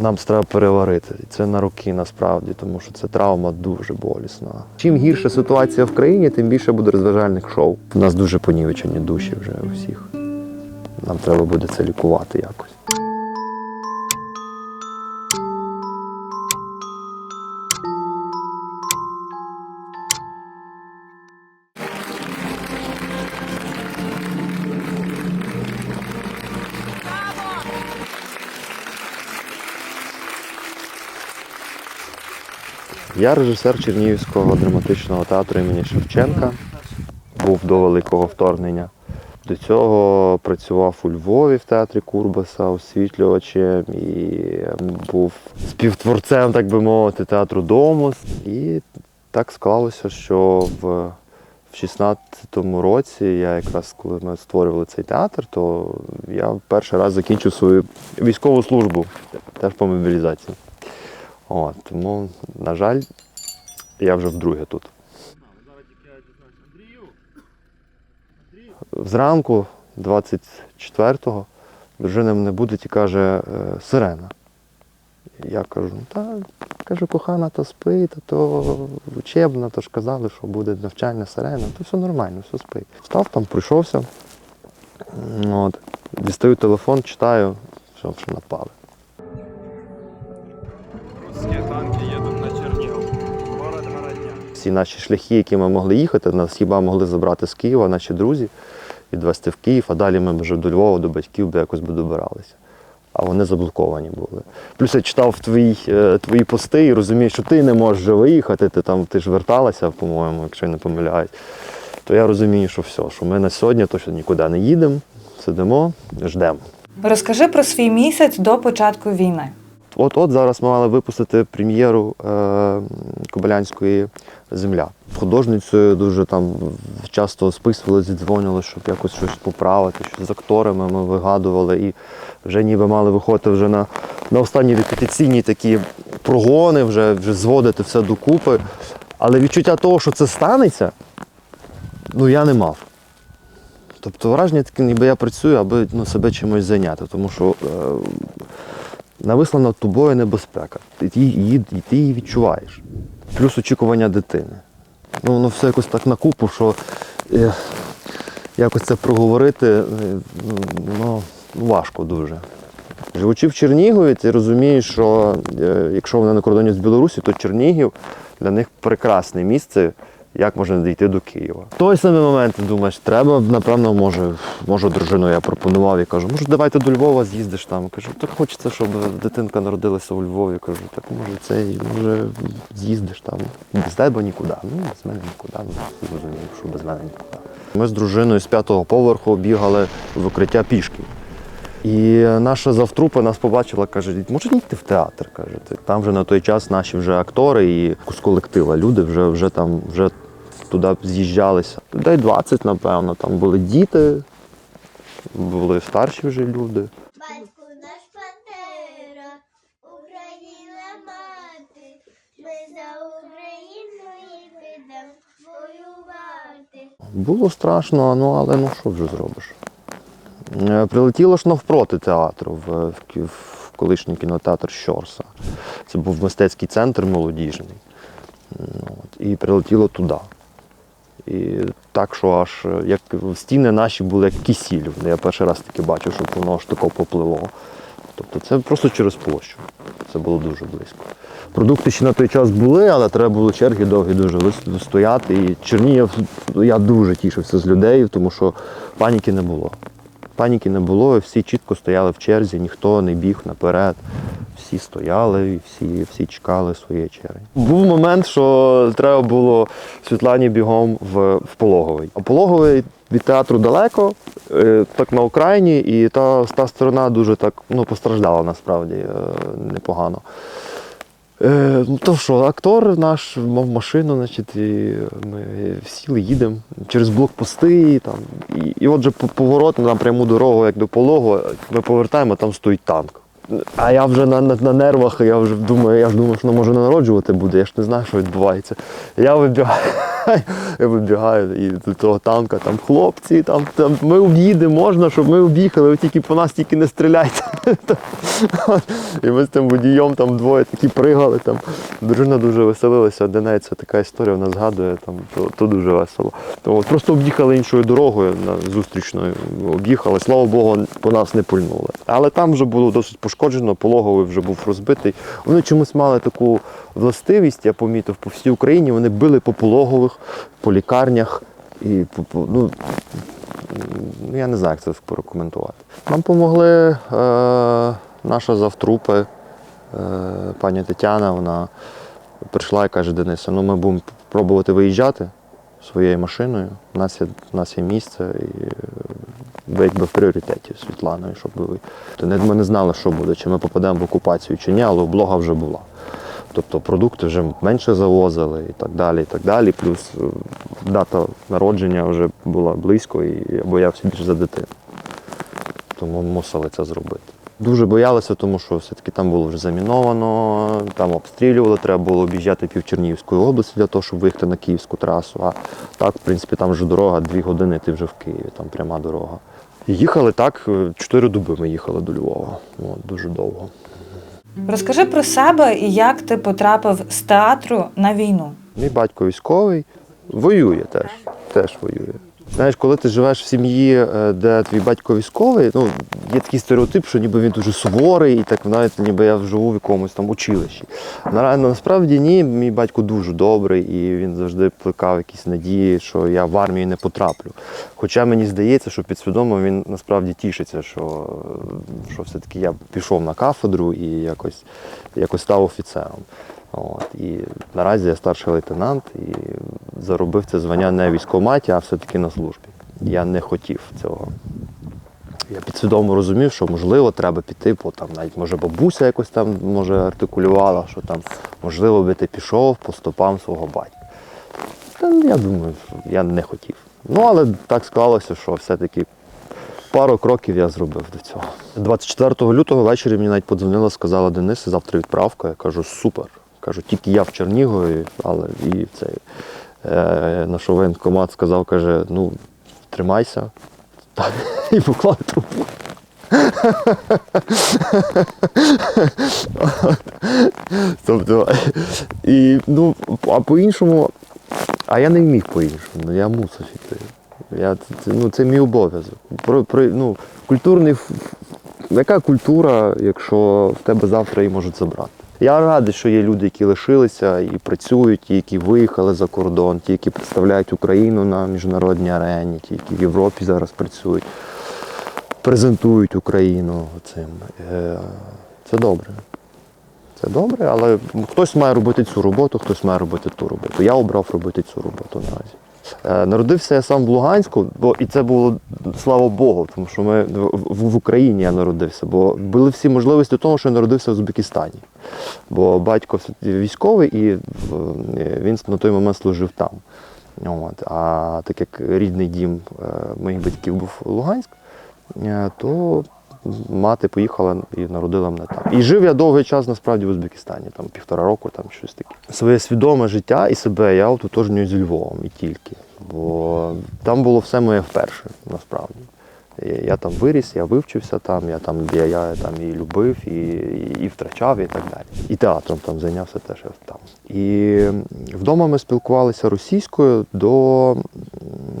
нам треба переварити. І це на руки насправді, тому що це травма дуже болісна. Чим гірша ситуація в країні, тим більше буде розважальних шоу. У нас дуже понівечені душі вже у всіх. Нам треба буде це лікувати якось. Я режисер Чернігівського драматичного театру імені Шевченка. Був до великого вторгнення. До цього працював у Львові в театрі Курбаса освітлювачем і був співтворцем, так би мовити, театру Домус. І так склалося, що в, в 16-му році, я якраз коли ми створювали цей театр, то я перший раз закінчив свою військову службу, теж по мобілізації. От, тому, на жаль, я вже вдруге тут. Зранку, 24-го, дружина мене будить і каже, «Е, сирена. Я кажу, так, кажу, кохана, то спить, а то учебна, то ж казали, що буде навчальна сирена, то все нормально, все спить. Встав там, пройшовся. От, дістаю телефон, читаю, що вже напали. Всі наші шляхи, які ми могли їхати, нас хіба могли забрати з Києва, наші друзі, відвезти в Київ, а далі ми вже до Львова, до батьків би якось би добиралися. А вони заблоковані були. Плюс я читав твої, е, твої пости і розумію, що ти не можеш вже виїхати, ти там ти ж верталася, по-моєму, якщо я не помиляюсь. То я розумію, що все, що ми на сьогодні точно нікуди не їдемо, сидимо, ждемо. Розкажи про свій місяць до початку війни. От от зараз ми мали випустити прем'єру е, Кобилянської земля. Художницею дуже там часто списували, зідзвонювали, щоб якось щось поправити, щось з акторами ми вигадували і вже ніби мали виходити вже на, на останні репетиційні такі прогони, вже, вже зводити все докупи. Але відчуття того, що це станеться, ну я не мав. Тобто враження таке, ніби я працюю, аби ну, себе чимось зайняти, тому що е, нависла над тобою небезпека. Ти її, і ти її відчуваєш. Плюс очікування дитини. Ну, воно все якось так на купу, що е, якось це проговорити е, ну, важко дуже. Живучи в Чернігові, ти розумієш, що е, якщо вони на кордоні з Білорусі, то Чернігів для них прекрасне місце, як можна дійти до Києва. Той самий момент думаєш, треба, напевно, може, може, дружину я пропонував і кажу, може, давайте до Львова з'їздиш там. Кажу, так хочеться, щоб дитинка народилася у Львові. Кажу, так може це може з'їздиш там. Без тебе нікуди. Ну, без мене нікуди. Ну, зрозумів, що без мене нікуди. Ми з дружиною з п'ятого поверху бігали в укриття пішки. І наша завтрупа нас побачила, каже, може йти в театр. Каже, там вже на той час наші вже актори і з колектива люди вже, вже там вже туди з'їжджалися. Людей 20, напевно, там були діти, були старші вже люди. Батько наш пантера, Україна мати, ми за Україну і підемо воювати. Було страшно, ну але ну що вже зробиш? Е, Прилетіло ж навпроти театру в, в, в колишній кінотеатр Щорса. Це був мистецький центр молодіжний. Ну, От, і прилетіло туди. І так, що аж як стіни наші були як кисіль. Я перший раз таки бачив, щоб воно аж тако попливло. Тобто це просто через площу. Це було дуже близько. Продукти ще на той час були, але треба було черги довгі дуже стояти. І Чернігів, я дуже тішився з людей, тому що паніки не було. Паніки не було, всі чітко стояли в черзі, ніхто не біг наперед. Всі стояли, всі, всі чекали своєї черги. Був момент, що треба було Світлані бігом в, в Пологовий. А Пологовий від театру далеко, е, так на Україні, і та, та сторона дуже так ну, постраждала насправді е, непогано. Е, ну то що, актор наш мав машину, значить, і ми сіли, їдемо через блокпости. Там, і, і отже, по- поворот на пряму дорогу, як до пологу, ми повертаємо, там стоїть танк. А я вже на, на, на нервах, я вже думаю, я ж думаю, що може народжувати буде, я ж не знаю, що відбувається. Я вибігаю, я вибігаю і до того танка, там хлопці, там, там ми об'їдемо, можна, щоб ми об'їхали, ви тільки по нас тільки не стріляйте. І ми з тим водієм там двоє такі пригали. Там. Дружина дуже веселилася, для неї це така історія, вона згадує, там, то, то дуже весело. То, от, просто об'їхали іншою дорогою зустрічною. Об'їхали, слава Богу, по нас не пульнули. Але там вже було досить пошкоджено, пологовий вже був розбитий. Вони чомусь мали таку властивість, я помітив, по всій Україні вони били по пологових, по лікарнях. І ну, Ну, я не знаю, як це прокоментувати. Нам допомогли е, наша завтрупи, е, пані Тетяна, вона прийшла і каже, Денисе, ну ми будемо пробувати виїжджати своєю машиною. У нас є, у нас є місце, і ви якби в пріоритеті Світланою, щоб ви. То Ми не знали, що буде, чи ми попадемо в окупацію, чи ні, але облога вже була. Тобто продукти вже менше завозили і так далі. і так далі. Плюс е, дата народження вже була близько, і я боявся більше за дитину. Тому мусили це зробити. Дуже боялися, тому що все-таки там було вже заміновано, там обстрілювали, треба було об'їжджати пів Чернігівської області для того, щоб виїхати на київську трасу. А так, в принципі, там вже дорога, дві години ти вже в Києві, там пряма дорога. Їхали так, е, чотири доби ми їхали до Львова. От, дуже довго. Розкажи про себе і як ти потрапив з театру на війну. Мій батько військовий, воює теж. Теж воює. Знаєш, коли ти живеш в сім'ї, е, де твій батько військовий, ну є такий стереотип, що ніби він дуже суворий, і так навіть ніби я живу в якомусь там училищі. На- Насправді ні, мій батько дуже добрий, і він завжди плекав якісь надії, що я в армію не потраплю. Хоча мені здається, що підсвідомо він насправді тішиться, що, що все-таки я пішов на кафедру і якось, якось став офіцером. От, і наразі я старший лейтенант і заробив це звання не в військкоматі, а все-таки на службі. Я не хотів цього. Я підсвідомо розумів, що можливо треба піти, бо там навіть може бабуся якось там може артикулювала, що там можливо би ти пішов по стопам свого батька. Та я думаю, я не хотів. Ну, але так склалося, що все-таки пару кроків я зробив до цього. 24 лютого ввечері мені навіть подзвонила, сказала Денис, завтра відправка. Я кажу, супер. Кажу, тільки я в Чернігові, але і цей е, наш воєнкомат сказав, каже, ну, тримайся. І поклав трубку. Тобто, і, ну, а по-іншому, а я не міг по-іншому, я мусив іти. Я, це, ну, це мій обов'язок. Про, про, ну, культурний, яка культура, якщо в тебе завтра її можуть забрати? Я радий, що є люди, які лишилися і працюють, ті, які виїхали за кордон, ті, які представляють Україну на міжнародній арені, ті, які в Європі зараз працюють, презентують Україну цим. Е, Це добре. Це добре, але хтось має робити цю роботу, хтось має робити ту роботу. Я обрав робити цю роботу наразі. Е, Народився я сам в Луганську, бо і це було слава Богу, тому що ми в, Україні я народився, бо були всі можливості того, що я народився в Узбекистані. Бо батько військовий і він на той момент служив там. От. А так як рідний дім е, моїх батьків був Луганськ, е, то мати поїхала і народила мене там. І жив я довгий час насправді в Узбекистані, там півтора року, там щось таке. Своє свідоме життя і себе я ототожнюю з Львовом і тільки. Бо там було все моє вперше, насправді. Я- там виріс, я вивчився там, я там, я, я там і любив, і, і, і втрачав, і так далі. І театром там зайнявся теж там. І вдома ми спілкувалися російською до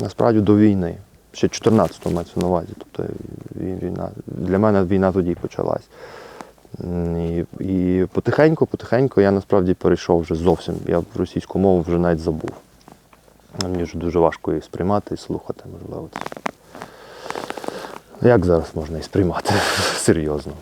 насправді до війни. Ще 14-го мається на увазі. Тобто війна, для мене війна тоді почалась. І, і потихеньку, потихеньку я насправді перейшов вже зовсім. Я російську мову вже навіть забув. Мені вже дуже важко її сприймати і слухати, можливо. Це. Як зараз можна її сприймати? Серйозно.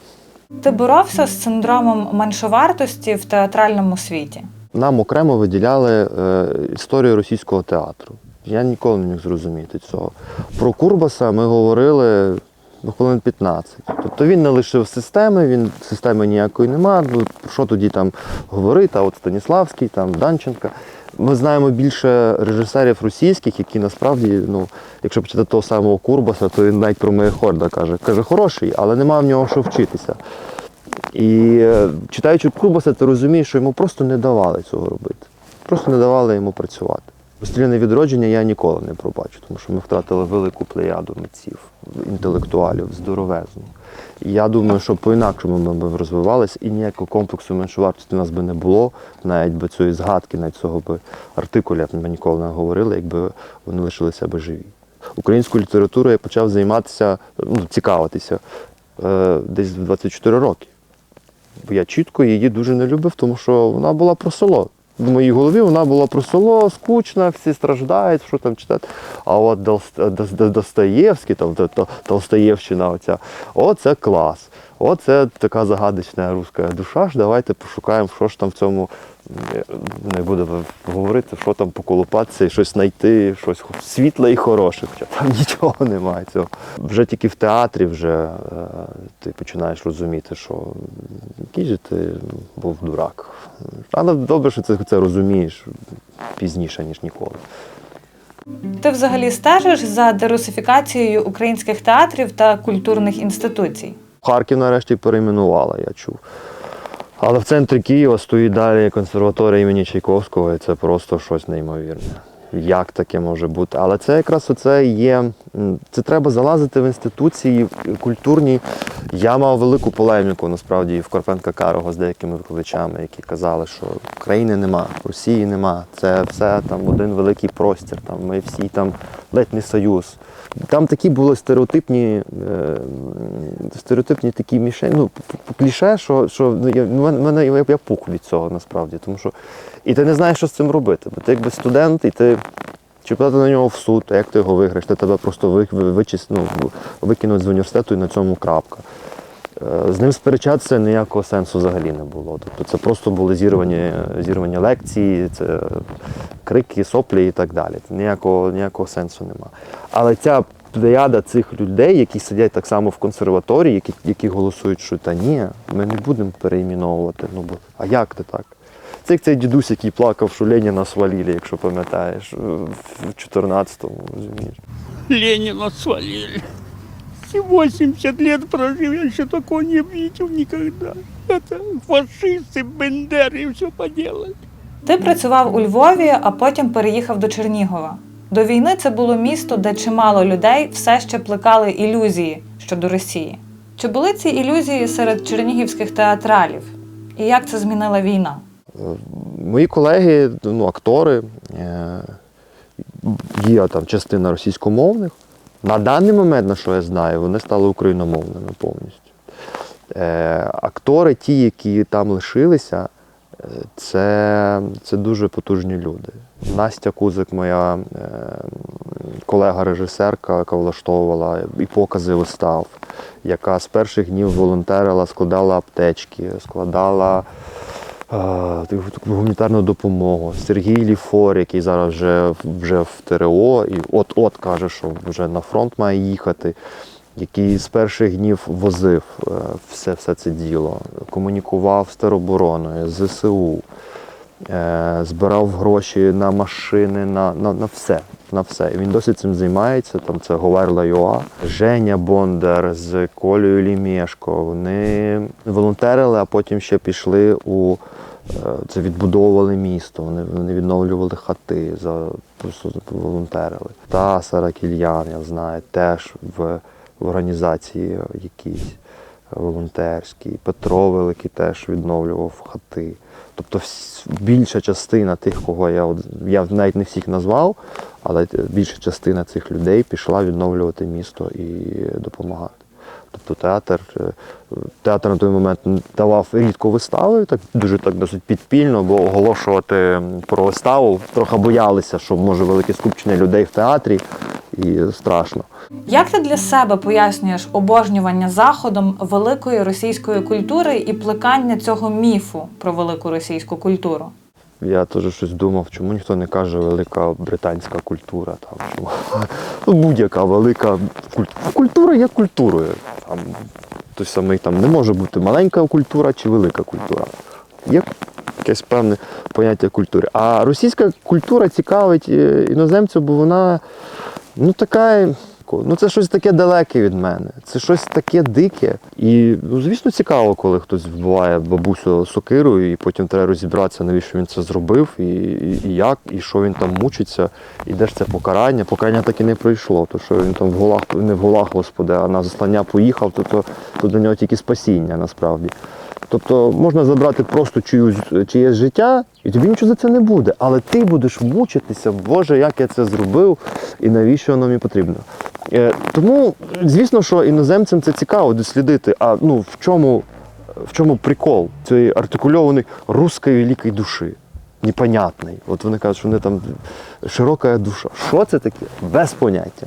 Ти боровся з синдромом меншовартості в театральному світі. Нам окремо виділяли е, історію російського театру. Я ніколи не міг зрозуміти цього. Про Курбаса ми говорили ну, хвилин 15. Тобто він не лишив системи, він системи ніякої нема. Ну, що тоді там говорити, а от Станіславський, там Данченка. Ми знаємо більше режисерів російських, які насправді, ну, якщо почитати того самого Курбаса, то він навіть про Меєхорда каже. Каже, хороший, але нема в нього що вчитися. І е, читаючи Курбаса, ти розумієш, що йому просто не давали цього робити. Просто не давали йому працювати. Розстріляне відродження я ніколи не пробачу, тому що ми втратили велику плеяду митців, інтелектуалів, здоровезну. І я думаю, що по-інакшому ми б розвивалися і ніякого комплексу меншовартості у нас би не було, навіть би цієї згадки, навіть цього би артикуля ми ніколи не говорили, якби вони лишилися би живі. Українською літературою я почав займатися, ну, цікавитися е, десь в 24 роки. Бо я чітко її дуже не любив, тому що вона була про село. В моїй голові вона була про село, скучна, всі страждають, що там читати. А от Достоєвський, там, Тол- Тол- Толстоєвщина, оця, оце клас. О, це така загадочна руська душа. ж Давайте пошукаємо, що ж там в цьому не буду говорити, що там поколупатися і щось знайти, щось світле і хороше. Хоча там нічого немає цього. Вже тільки в театрі вже е, ти починаєш розуміти, що який же ти був дурак. Але добре, що ти це розумієш пізніше, ніж ніколи. Ти взагалі стежиш за дерусифікацією українських театрів та культурних інституцій? Харків нарешті перейменувала, я чув. Але в центрі Києва стоїть далі консерваторія імені Чайковського, і це просто щось неймовірне. Як таке може бути? Але це якраз оце є. Це треба залазити в інституції культурні. Я мав велику полеміку насправді в Карпенка Карого з деякими викладачами, які казали, що України нема, Росії нема. Це все там один великий простір. Там ми всі там ледь не союз. Там такі були стереотипні, е, стереотипні такі мішені, ну, кліше, що, що ну, я, ну, мене- я, я пух від цього насправді. Тому що і ти не знаєш, що з цим робити. Бо ти якби студент, і ти чи подати на нього в суд, а як ти його виграєш, ти тебе просто ви, ви, вичис- ну, викинуть з університету і на цьому крапка. Е, З ним сперечатися ніякого сенсу взагалі не було. Тобто це просто були зірвані, зірвані лекції, це крики, соплі і так далі. Ніякого, ніякого сенсу нема. Але ця плеяда цих людей, які сидять так само в консерваторії, які, які голосують, що та ні, ми не будемо переіменовувати. Ну, бо, а як ти так? Це як цей дідусь, який плакав, що Леніна свалили, якщо пам'ятаєш, в 14-му, розумієш. Ленина свалили Все 80 лет прожил, я еще такого не видел никогда. Это фашисты, бендеры все поделали. Ти працював у Львові, а потім переїхав до Чернігова. До війни це було місто, де чимало людей все ще плекали ілюзії щодо Росії. Чи були ці ілюзії серед чернігівських театралів? І як це змінила війна? Мої колеги, ну, актори, е, є там частина російськомовних. На даний момент, на що я знаю, вони стали україномовними повністю. Е, актори, ті, які там лишилися, е, це, це дуже потужні люди. Настя Кузик, моя е, колега-режисерка, яка влаштовувала і покази вистав, яка з перших днів волонтерила, складала аптечки, складала гуманітарну допомогу. Сергій Ліфор, який зараз вже, вже в ТРО, і от-от каже, що вже на фронт має їхати, який з перших днів возив е, все, все це діло, комунікував з теробороною, з ЗСУ, е, збирав гроші на машини, на, на, на все. На все. І він досі цим займається. Там це Говерла Йоа, Женя Бондар з Колею Лімєшко. Вони волонтерили, а потім ще пішли у це відбудовували місто. Вони, відновлювали хати, за просто волонтерили. Та Сара Кільян, я знаю, теж в, в організації якійсь волонтерській. Петро Великий теж відновлював хати. Тобто більша частина тих, кого я я навіть не всіх назвав, але більша частина цих людей пішла відновлювати місто і допомагати. Тобто театр, е, театр на той момент давав рідко вистави, так дуже так досить підпільно, бо оголошувати про виставу трохи боялися, що може велике скупчення людей в театрі, і страшно. Як ти для себе пояснюєш обожнювання заходом великої російської культури і плекання цього міфу про велику російську культуру? Я теж щось думав, чому ніхто не каже велика британська культура. Там, чому? Ну, будь-яка велика культура. Культура є культурою. Там, той самий там не може бути маленька культура чи велика культура. Є якесь певне поняття культури. А російська культура цікавить е, іноземців, бо вона ну, така такого. Ну це щось таке далеке від мене. Це щось таке дике. І ну, звісно, цікаво, коли хтось вбиває бабусю сокирою, і потім треба розібратися, навіщо він це зробив, і, і, і як, і що він там мучиться, і де ж це покарання. Покарання так і не пройшло. То що він там в голах, не в голах, господи, а на заслання поїхав, то, то, то для нього тільки спасіння насправді. Тобто можна забрати просто чиюсь, чиєсь життя, і тобі нічого за це не буде. Але ти будеш мучитися, Боже, як я це зробив і навіщо воно мені потрібно. Е, тому, звісно, що іноземцям це цікаво дослідити. А ну в чому, в чому прикол цієї артикульованої русської великої душі? Непонятний. От вони кажуть, що вони там широка душа. Що це таке? Без поняття.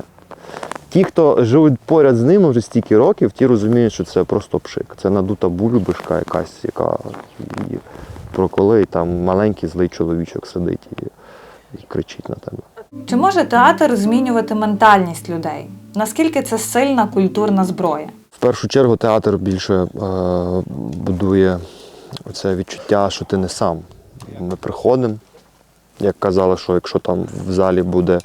Ті, хто живуть поряд з ними вже стільки років, ті розуміють, що це просто пшик. Це надута бульбашка якась, яка проколи, і там маленький злий чоловічок сидить і, і кричить на тебе. Чи може театр змінювати ментальність людей? Наскільки це сильна культурна зброя? В першу чергу театр більше е, будує оце відчуття, що ти не сам. Ми приходимо, як казали, що якщо там в залі буде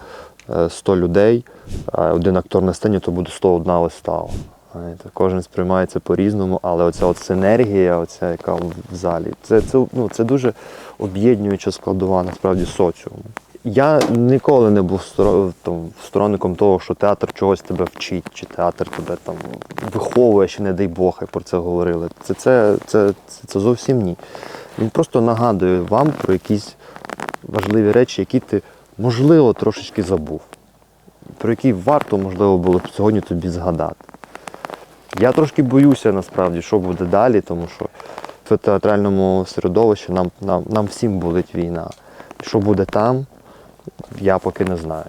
е, 100 людей, а один актор на сцені, то буде 101 вистава. Знаєте, Кожен сприймається по-різному, але оця от синергія, оця, яка в залі, це, це, ну, це дуже об'єднуюча складова насправді соціуму. Я ніколи не був там, сторонником того, що театр чогось тебе вчить, чи театр тебе там виховує, чи не дай Бог, як про це говорили. Це, це, це, це, це зовсім ні. Він просто нагадує вам про якісь важливі речі, які ти, можливо, трошечки забув, про які варто, можливо, було б сьогодні тобі згадати. Я трошки боюся насправді, що буде далі, тому що в театральному середовищі нам, нам, нам всім болить війна. Що буде там, я поки не знаю.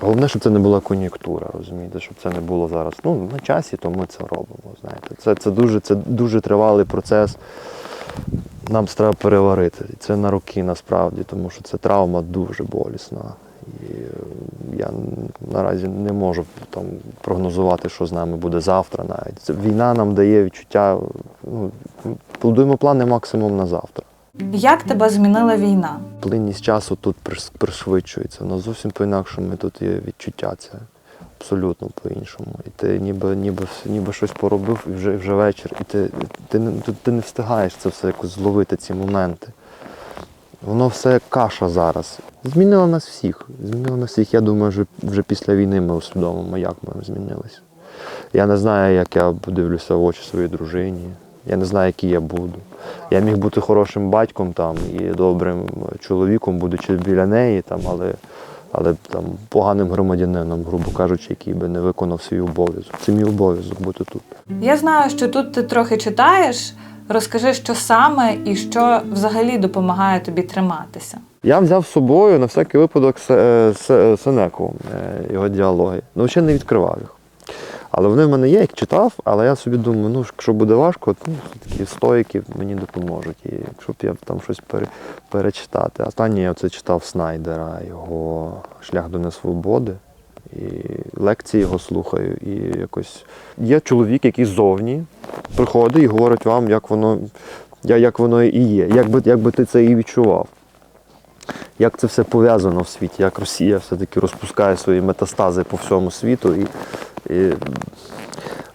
Головне, щоб це не була кон'юнктура, розумієте, щоб це не було зараз. Ну, на часі, то ми це робимо. Знаєте. Це, це, дуже, це дуже тривалий процес. Нам треба переварити. Це на руки насправді, тому що це травма дуже болісна. І е, я наразі не можу там прогнозувати, що з нами буде завтра навіть. Війна нам дає відчуття, ну, будуємо плани максимум на завтра. Як тебе змінила війна? Плинність часу тут пришвидшується. Ну зовсім по-інакшому тут є відчуття це. Абсолютно по-іншому. І ти ніби, ніби, ніби щось поробив і вже, вже вечір. І ти, ти, ти, ти не встигаєш це все якось зловити, ці моменти. Воно все каша зараз. Змінило нас всіх. Змінило нас всіх. Я думаю, вже, вже після війни ми усвідомимо, як ми змінилися. Я не знаю, як я подивлюся в очі своїй дружині. Я не знаю, який я буду. Я міг бути хорошим батьком там і добрим чоловіком, будучи біля неї, там, але, але там, поганим громадянином, грубо кажучи, який би не виконав свій обов'язок. Це мій обов'язок бути тут. Я знаю, що тут ти трохи читаєш. Розкажи, що саме і що взагалі допомагає тобі триматися. Я взяв з собою на всякий випадок е, Се- Сенеку, е, його діалоги. Ну, ще не відкривав їх. Але вони в мене є, як читав, але я собі думаю, ну, якщо буде важко, то ну, такі стоїки мені допоможуть. І якщо б я там щось пере, перечитати. Останнє я це читав Снайдера, його Шлях до несвободи. І лекції його слухаю. І якось є чоловік, який ззовні приходить і говорить вам, як воно, як воно і є, як би, як би ти це і відчував як це все пов'язано в світі, як Росія все-таки розпускає свої метастази по всьому світу. І, і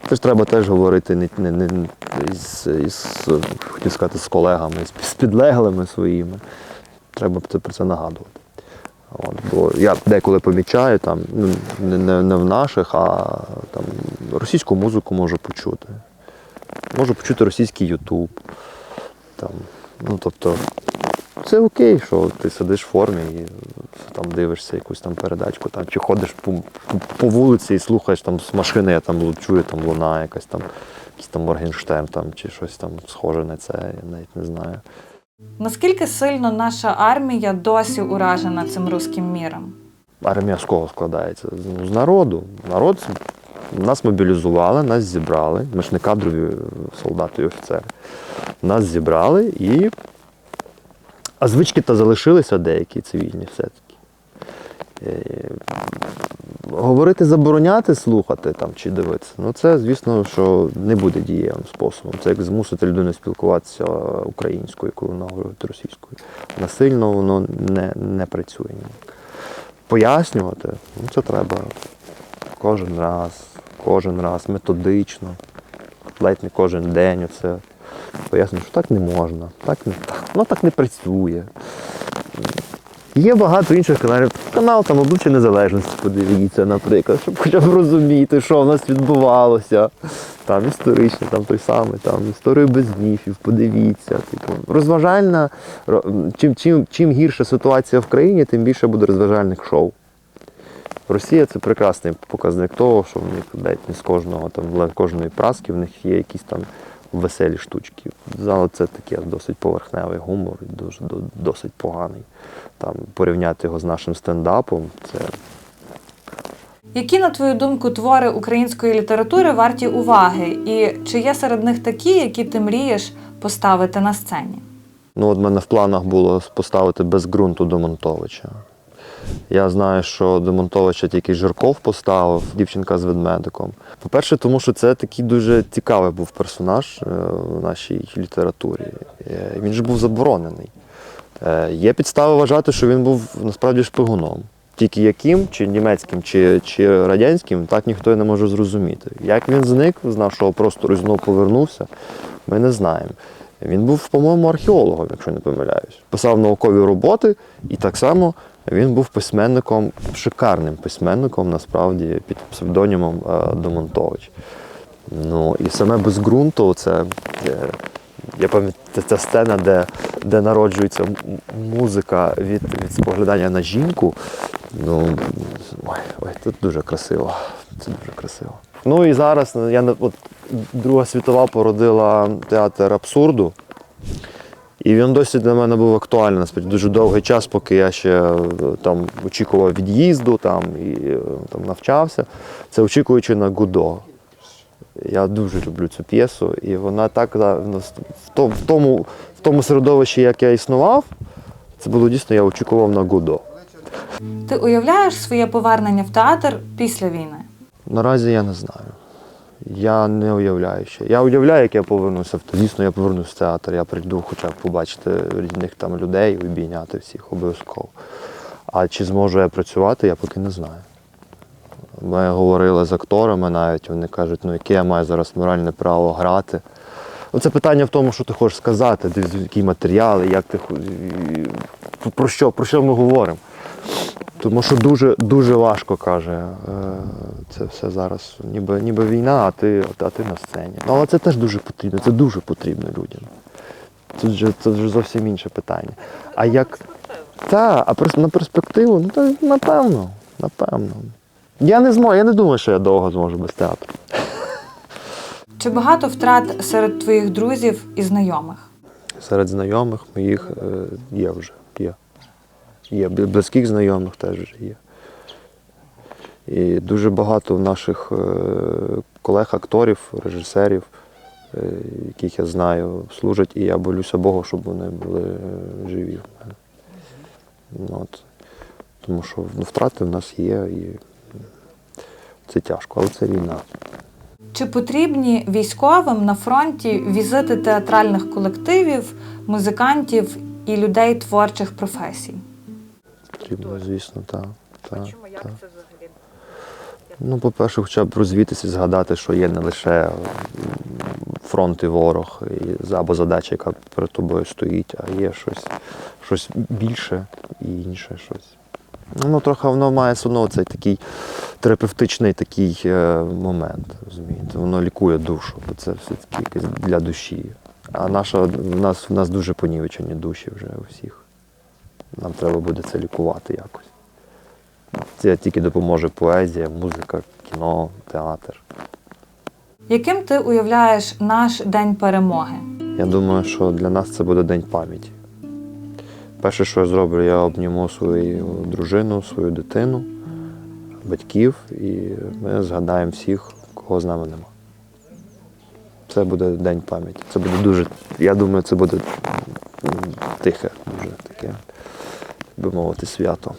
це ж треба теж говорити не, не, не із, із, хотів сказати, з колегами, з, підлеглими своїми. Треба про це нагадувати. От, бо я деколи помічаю, там, ну, не, не, не в наших, а там, російську музику можу почути. Можу почути російський Ютуб. Там, ну, тобто, це окей, що ти сидиш в формі і там дивишся якусь там передачку, там, чи ходиш по, по вулиці і слухаєш там з машини, я там чую, там луна якась там, якийсь там Моргенштерн там, чи щось там схоже на це, я навіть не знаю. Наскільки сильно наша армія досі уражена цим руським міром? Армія з кого складається? Ну, з народу. Народ нас мобілізували, нас зібрали. Ми ж не кадрові солдати і офіцери. Нас зібрали і. А звички то залишилися деякі цивільні все-таки. Е, Говорити, забороняти слухати там чи дивитися, ну це, звісно, що не буде дієвим способом. Це як змусити людину спілкуватися українською, коли вона говорить російською. Насильно воно не, не працює пояснювати, ну це треба кожен раз, кожен раз, методично, ледь не кожен день оце пояснюю, що так не можна, так не так, ну так не працює. Є багато інших каналів. Канал там обличчя незалежності, подивіться, наприклад, щоб хоча б розуміти, що в нас відбувалося. Там історичний, там той самий, там історію без міфів, подивіться. Типу, розважальна. Чим, чим, чим гірша ситуація в країні, тим більше буде розважальних шоу. Росія це прекрасний показник того, що в них навіть не з кожного там кожної праски в них є якісь там веселі штучки. Зало це таке досить поверхневий гумор, дуже досить поганий. Там порівняти його з нашим стендапом, це Які, на твою думку, твори української літератури варті уваги? І чи є серед них такі, які ти мрієш поставити на сцені? Ну, от мене в планах було поставити без ґрунту Демонтовича. Я знаю, що Демонтовича тільки Жирков поставив, дівчинка з ведмедиком. По-перше, тому що це такий дуже цікавий був персонаж е, в нашій літературі. Е, Він же був заборонений. Е, Є підстави вважати, що він був насправді шпигуном. Тільки яким, чи німецьким, чи, чи радянським, так ніхто і не може зрозуміти. Як він зник з нашого простору знову повернувся, ми не знаємо. Він був, по-моєму, археологом, якщо не помиляюсь. Писав наукові роботи, і так само він був письменником, шикарним письменником, насправді, під псевдонімом е, Домонтович. Ну і саме без ґрунту це. е, Я пам'ятаю, ця сцена, де, де народжується музика від, від споглядання на жінку. Ну, ой, ой, це дуже красиво. Це дуже красиво. Ну і зараз ну, я от, Друга світова породила театр абсурду. І він досі для мене був актуальний насправді дуже довгий час, поки я ще е, там очікував від'їзду там, і е, там, навчався. Це очікуючи на Гудо. Я дуже люблю цю п'єсу, і вона так в тому, в тому середовищі, як я існував, це було дійсно, я очікував на Гудо. Ти уявляєш своє повернення в театр після війни? Наразі я не знаю. Я не уявляю ще. Я уявляю, як я повернуся. Звісно, я повернуся в театр, я прийду хоча б побачити рідних там людей, обійняти всіх обов'язково. А чи зможу я працювати, я поки не знаю. Ми говорили з акторами навіть, вони кажуть, ну яке я маю зараз моральне право грати. Ну, Це питання в тому, що ти хочеш сказати, які матеріали, як ти про що, про що ми говоримо. Тому що дуже, дуже важко каже е, це все зараз. Ніби, ніби війна, а ти, а ти на сцені. Ну, але це теж дуже потрібно, це дуже потрібно людям. Тут же, це вже зовсім інше питання. А як. Так, а на перспективу, ну то напевно, напевно. Я не зможу, я не думаю, що я довго зможу без театру. Чи багато втрат серед твоїх друзів і знайомих? Серед знайомих моїх е, є вже. Є. Є. Близьких знайомих теж вже є. І дуже багато наших е, колег-акторів, режисерів, е, яких я знаю, служать, і я болюся Богу, щоб вони були е, живі. Ну, От. Тому що ну, втрати в нас є, і це тяжко, але це війна. Чи потрібні військовим на фронті візити театральних колективів, музикантів і людей творчих професій? Потрібно, звісно, так. так, так. Ну, по-перше, хоча б розвітися, згадати, що є не лише фронт і ворог, і, або задача, яка перед тобою стоїть, а є щось, щось більше і інше щось. Ну, трохи воно має все одно цей такий терапевтичний такий е, момент, розумієте? Воно лікує душу, бо це все-таки для душі. А наша, в нас, в нас дуже понівечені душі вже у всіх. Нам треба буде це лікувати якось. Це тільки допоможе поезія, музика, кіно, театр. Яким ти уявляєш наш день перемоги? Я думаю, що для нас це буде день пам'яті. Перше, що я зроблю, я обніму свою дружину, свою дитину, батьків, і ми згадаємо всіх, кого з нами нема. Це буде день пам'яті. Це буде дуже, я думаю, це буде тихе, дуже таке, так би свято.